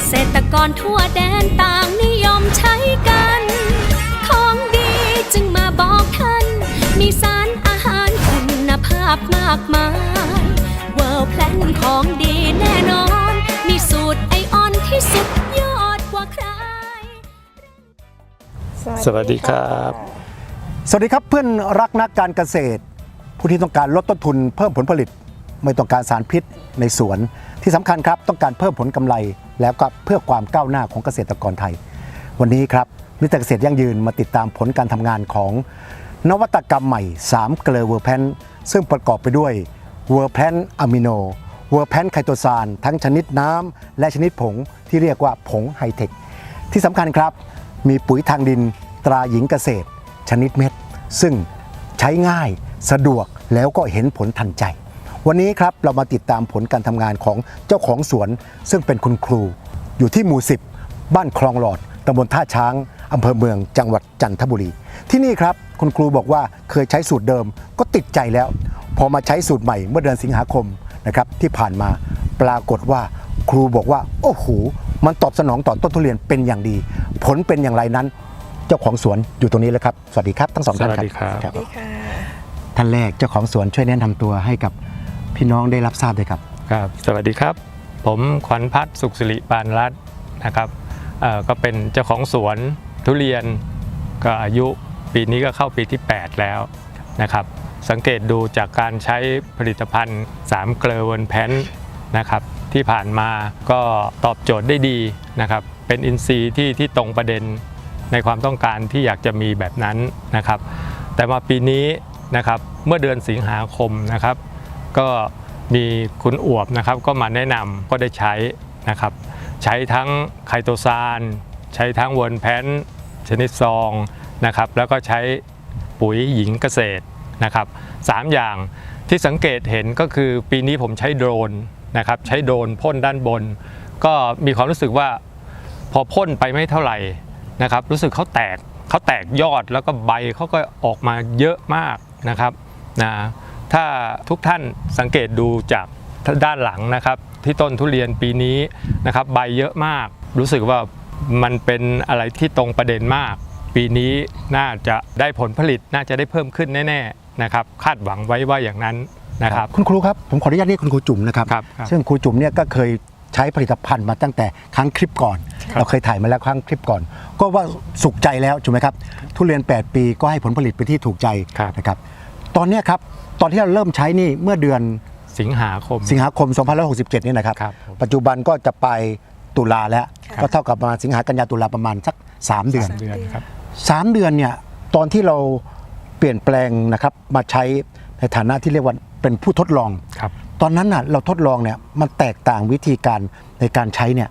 กษตรกรทั่วแดนต่างนิยมใช้กัน ของดีจึงมาบอกท่าน มีสารอาหารคุณภาพมากมายเวิร์แพลนของดีแน่นอน มีสูตรไอออนที่สุดยอดกว่าใคร สวัสดีครับ สวัสดีครับเพื่อนรักนักการเกษตร ผู้ที่ต้องการลดต้นทุนเพิ่มผลผลิต ไม่ต้องการสารพิษในสวน ที่สำคัญครับต้องการเพิ่มผลกำไรแล้วก็เพื่อความก้าวหน้าของเกษตรกรไทย วันนี้ครับมิตรเกษตรยั่งยืนมาติดตามผลการทำงานของ นวัตกรรมใหม่ 3 เกลือเวอร์แพนซึ่งประกอบไปด้วยเวอร์แพนอะมิโนเวอร์แพนไคโตซานทั้งชนิดน้ำและชนิดผงที่เรียกว่าผงไฮเทคที่สำคัญครับ มีปุ๋ยทางดินตราหญิงเกษตร ชนิดเม็ด ซึ่งใช้ง่ายสะดวกแล้วก็เห็นผลทันใจ วันนี้ครับเรามาติดตามผลการทำงานของเจ้าของสวน ซึ่งเป็นคุณครู อยู่ที่หมู่ 10 บ้านคลองหลอดตำบลท่าช้างอำเภอเมืองจังหวัดจันทบุรี ที่นี่ครับคุณครูบอกว่าเคยใช้สูตรเดิมก็ติดใจแล้ว พอมาใช้สูตรใหม่เมื่อเดือนสิงหาคมนะครับที่ผ่านมาปรากฏว่าครูบอกว่า โอ้โหมันตอบสนองต่อต้นทุเรียนเป็นอย่างดี ผลเป็นอย่างไรนั้น เจ้าของสวนอยู่ตรงนี้แล้วครับ สวัสดีครับทั้งสองท่านสวัสดีครับครับท่านแรกเจ้าของสวนช่วยแนะนำตัวให้กับ พี่น้องได้รับทราบด้วยครับ ครับสวัสดีครับ ผมขวัญพัฒน์สุขสิริปานรัตน์นะครับเอ่อก็เป็นเจ้าของสวนทุเรียนก็อายุปีนี้ก็เข้าปีที่ 8 แล้วนะครับ สังเกตดูจากการใช้ผลิตภัณฑ์3เกลอเวนแพนนะครับที่ผ่านมาก็ตอบโจทย์ได้ดีนะครับ เป็นอินทรีย์ที่ที่ตรงประเด็นในความต้องการที่อยากจะมีแบบนั้นนะครับ แต่มาปีนี้นะครับเมื่อเดือนสิงหาคมนะครับ ก็มีคุณอวบนะครับก็มาแนะนำก็ได้ใช้นะครับ ใช้ทั้งไคโตซาน ใช้ทั้งเวิร์นแพนชนิดซองนะครับแล้วก็ใช้ปุ๋ยหญิงเกษตรนะครับสามอย่างที่สังเกตเห็นก็คือปีนี้ผมใช้โดรนนะครับใช้โดรนพ่นด้านบน ก็มีความรู้สึกว่าพอพ่นไปไม่เท่าไหร่นะครับรู้สึกเขาแตกเขาแตกยอดแล้วก็ใบเขาก็ออกมาเยอะมากนะครับนะ ถ้าทุกท่านสังเกตดูจากด้านหลังนะครับที่ต้นทุเรียนปีนี้นะครับใบเยอะมาก รู้สึกว่ามันเป็นอะไรที่ตรงประเด็นมาก ปีนี้น่าจะได้ผลผลิตน่าจะได้เพิ่มขึ้นแน่ๆนะครับคาดหวังไว้ว่าอย่างนั้นนะครับคุณครูครับผมขออนุญาตเรียกคุณครูจุ๋มนะครับครับครับ ซึ่งครูจุ๋มเนี่ยก็เคยใช้ผลิตภัณฑ์มาตั้งแต่ครั้งคลิปก่อนครับเราเคยถ่ายมาแล้วครั้งคลิปก่อน ก็ว่าสุขใจแล้วถูกไหมครับทุเรียน 8 ปีก็ให้ผลผลิตไปนที่ถูกใจครับ นะครับ ตอนเนี้ยครับตอนที่เราเริ่มใช้นี่เมื่อเดือนสิงหาคม สิงหาคม 2567 นี่นะครับครับผมปัจจุบันก็จะไปตุลาแล้วครับก็เท่ากับประมาณสิงหากันยาตุลาประมาณสัก 3 เดือนเดือนครับ3เดือนเนี่ยตอนที่เราเปลี่ยนแปลงนะครับมาใช้ในฐานะที่เรียกว่าเป็นผู้ทดลองครับตอนนั้นน่ะเราทดลองเนี่ยมันแตกต่างวิธีการในการใช้เนี่ย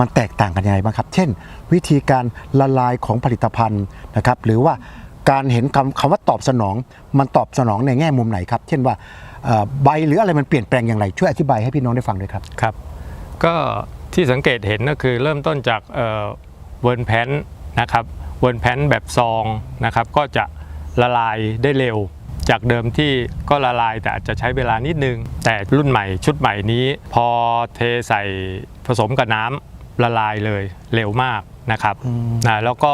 มันแตกต่างกันยังไงบ้างครับ เช่น วิธีการละลายของผลิตภัณฑ์นะครับหรือว่า การเห็นคำคำว่าตอบสนองมันตอบสนองในแง่มุมไหนครับ เช่นว่าเอ่อใบหรืออะไรมันเปลี่ยนแปลงอย่างไร ช่วยอธิบายให้พี่น้องได้ฟังด้วยครับครับ ก็ที่สังเกตเห็นก็คือเริ่มต้นจากเวิร์นแพนนะครับเวิร์นแพนแบบซองนะครับ ก็จะละลายได้เร็ว จากเดิมที่ก็ละลายแต่อาจจะใช้เวลานิดนึง แต่รุ่นใหม่ชุดใหม่นี้ พอเทใส่ผสมกับน้ำละลายเลยเร็วมากนะครับนะแล้วก็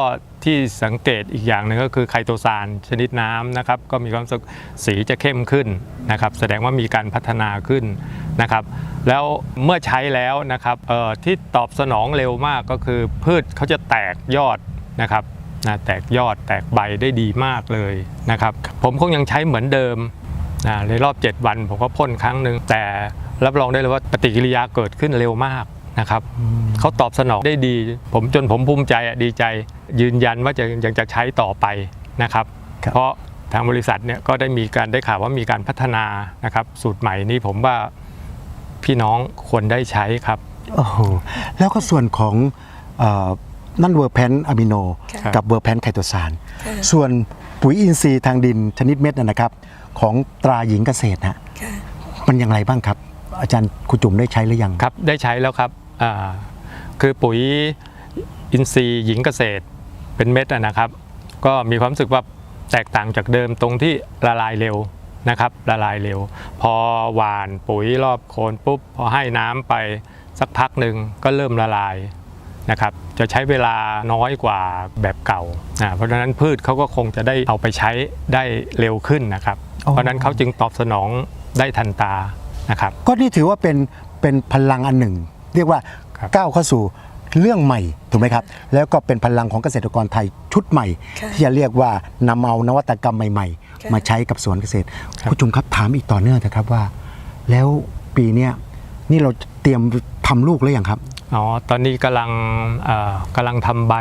ที่สังเกตอีกอย่างหนึ่งก็คือไคโตซานชนิดน้ำนะครับ ก็มีความสึกสีจะเข้มขึ้นนะครับ แสดงว่ามีการพัฒนาขึ้นนะครับ แล้วเมื่อใช้แล้วนะครับเอ่อที่ตอบสนองเร็วมากก็คือพืชเขาจะแตกยอดนะครับนะแตกยอดแตกใบได้ดีมากเลยนะครับ ผมคงยังใช้เหมือนเดิมนะในรอบ 7 วันผมก็พ่นครั้งหนึ่งแต่รับรองได้เลยว่าปฏิกิริยาเกิดขึ้นเร็วมาก นะครับเขาตอบสนองได้ดี ผมจนผมภูมิใจอะดีใจ ยืนยันว่าจะยังจะใช้ต่อไปนะครับครับ เพราะทางบริษัทเนี่ยก็ได้มีการได้ข่าวว่ามีการพัฒนานะครับ สูตรใหม่นี้ผมว่าพี่น้องควรได้ใช้ครับโอ้โหแล้วก็ส่วนของเออนั่นเวอร์แพนอะมิโนครับกับเวอร์แพนไคโตซานส่วนปุ๋ยอินทรีย์ทางดินชนิดเม็ดนะนะครับ ของตราหญิงเกษตรนะมันอย่างไรบ้างครับ อาจารย์ครูจุ๋มได้ใช้หรือยังครับ ได้ใช้แล้วครับอ่า คือปุ๋ยอินทรีย์หญิงเกษตรเป็นเม็ดอะนะครับ ก็มีความรู้สึกว่าแตกต่างจากเดิมตรงที่ละลายเร็วนะครับละลายเร็ว พอหว่านปุ๋ยรอบโคนปุ๊บพอให้น้ำไปสักพักหนึ่งก็เริ่มละลายนะครับจะใช้เวลาน้อยกว่าแบบเก่าอ่าเพราะฉะนั้นพืชเขาก็คงจะได้เอาไปใช้ได้เร็วขึ้นนะครับอ๋อเพราะฉะนั้นเขาจึงตอบสนองได้ทันตานะครับก็นี่ถือว่าเป็นเป็นพลังอันหนึ่ง เรียกว่าครับก้าวเข้าสู่เรื่องใหม่ถูกไหมครับ แล้วก็เป็นพลังของเกษตรกรไทยชุดใหม่ ค่ะที่จะเรียกว่านำเอานวัตกรรมใหม่ ค่ะ ๆ มาใช้กับสวนเกษตรครับคุณจุมครับถามอีกต่อเนื่องนะครับว่า แล้วปีเนี้ยนี่เราเตรียมทำลูกแล้วยังครับ อ๋อตอนนี้กำลังเอ่อกำลังทำใบ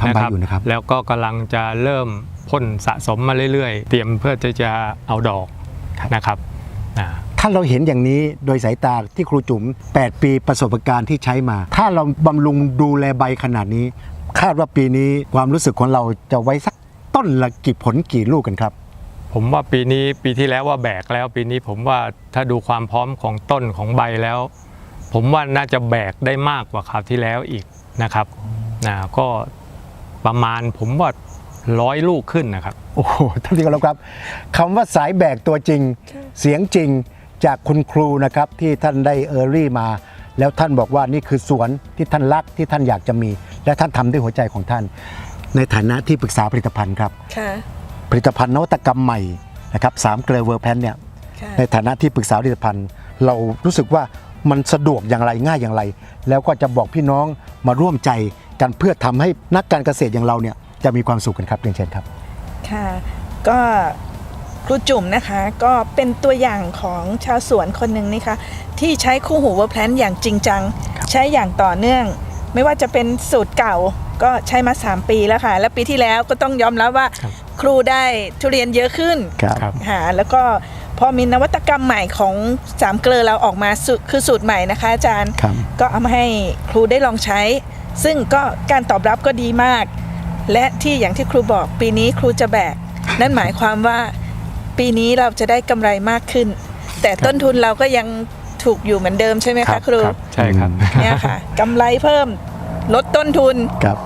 ทำใบอยู่นะครับ แล้วก็กำลังจะเริ่มพ่นสะสมมาเรื่อยๆ เตรียมเพื่อที่จะเอาดอกนะครับอ่า ถ้าเราเห็นอย่างนี้โดยสายตาที่ครูจุ๋ม 8 ปีประสบการณ์ที่ใช้มา ถ้าเราบำรุงดูแลใบขนาดนี้ คาดว่าปีนี้ความรู้สึกของเราจะไว้สักต้นละกี่ผลกี่ลูกกันครับ ผมว่าปีนี้ปีที่แล้วว่าแบกแล้ว ปีนี้ผมว่าถ้าดูความพร้อมของต้นของใบแล้ว ผมว่าน่าจะแบกได้มากกว่าคราวที่แล้วอีกนะครับนะก็ประมาณผมว่าร้อยลูกขึ้นนะครับ โอ้โหท่านที่เคารพครับคำว่าสายแบกตัวจริง เสียงจริง จากคุณครูนะครับที่ท่านได้เออรี่มา แล้วท่านบอกว่านี่คือสวนที่ท่านรักที่ท่านอยากจะมี และท่านทำด้วยหัวใจของท่าน ในฐานะที่ปรึกษาผลิตภัณฑ์ครับค่ะผลิตภัณฑ์นวัตกรรมใหม่นะครับสามเกลือเวอร์แพนเนี่ยค่ะในฐานะที่ปรึกษาผลิตภัณฑ์ เรารู้สึกว่ามันสะดวกอย่างไรง่ายอย่างไร แล้วก็จะบอกพี่น้องมาร่วมใจกันเพื่อทำให้นักการเกษตรอย่างเราเนี่ยจะมีความสุขกันครับเรียนเชิญครับ ค่ะ ก็ ครูจุ๋มนะคะก็เป็นตัวอย่างของชาวสวนคนหนึ่งนี่คะที่ใช้คู่หูเวอร์แพลนอย่างจริงจัง ใช้อย่างต่อเนื่อง ไม่ว่าจะเป็นสูตรเก่าก็ใช้มา 3 ปีแล้วค่ะ และปีที่แล้วก็ต้องยอมรับว่าครับ ครูได้ทุเรียนเยอะขึ้น ครับครับค่ะแล้วก็พอมีนวัตกรรมใหม่ของสามเกลือเราออกมาสูคือสูตรใหม่นะคะอาจารย์ ครับ ก็เอามาให้ครูได้ลองใช้ ซึ่งก็การตอบรับก็ดีมาก และที่อย่างที่ครูบอกปีนี้ครูจะแบก นั่นหมายความว่า ปีนี้เราจะได้กำไรมากขึ้น แต่ต้นทุนเราก็ยังถูกอยู่เหมือนเดิมใช่ไหมครัคะบครูครับใช่ครับเนี่ยค่ะกำไรเพิ่มลดต้นทุนครับ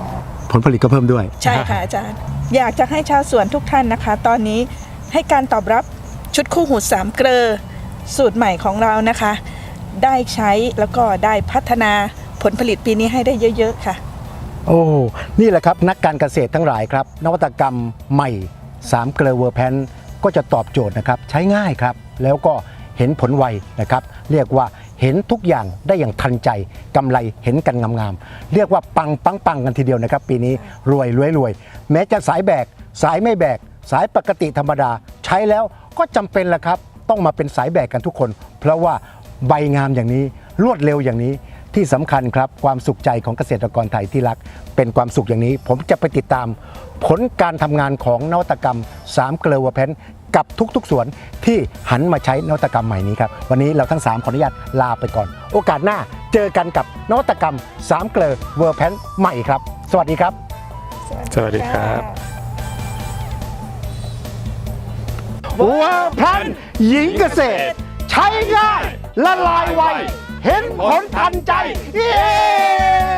ผลผลิตก็เพิ่มด้วย ใช่ค่ะอาจารย์ อยากจะให้ชาวสวนทุกท่านนะคะ ตอนนี้ให้การตอบรับชุดคู่หูสามเกลอสูตรใหม่ของเรานะคะ ได้ใช้แล้วก็ได้พัฒนาผลผลิตปีนี้ให้ได้เยอะๆค่ะ โอ้ นี่แหละครับนักการเกษตรทั้งหลายครับ นวัตกรรมใหม่3เกลอเวอร์แพน ก็จะตอบโจทย์นะครับใช้ง่ายครับ แล้วก็เห็นผลไวนะครับ เรียกว่าเห็นทุกอย่างได้อย่างทันใจกำไรเห็นกันงามๆเรียกว่าปังปังปังกันทีเดียวนะครับ ปีนี้รวยรวยรวยแม้จะสายแบก สายไม่แบก สายปกติธรรมดา ใช้แล้วก็จำเป็นละครับ ต้องมาเป็นสายแบกกันทุกคน เพราะว่าใบงามอย่างนี้รวดเร็วอย่างนี้ ที่สำคัญครับความสุขใจของเกษตรกรไทยที่รัก เป็นความสุขอย่างนี้ ผมจะไปติดตาม ผลการทำงานของนวัตกรรม3เกลือเวอร์แพนกับทุกๆ สวนที่หันมาใช้นวัตกรรมใหม่นี้ครับ วันนี้เราทั้ง 3 ขออนุญาตลาไปก่อน โอกาสหน้าเจอกันกับนวัตกรรม 3 เกลือเวอร์แพนใหม่ครับ สวัสดีครับ สวัสดีครับเวอร์แพนหญิงเกษตร ใช้ง่ายละลายไว เห็นผลทันใจ เย้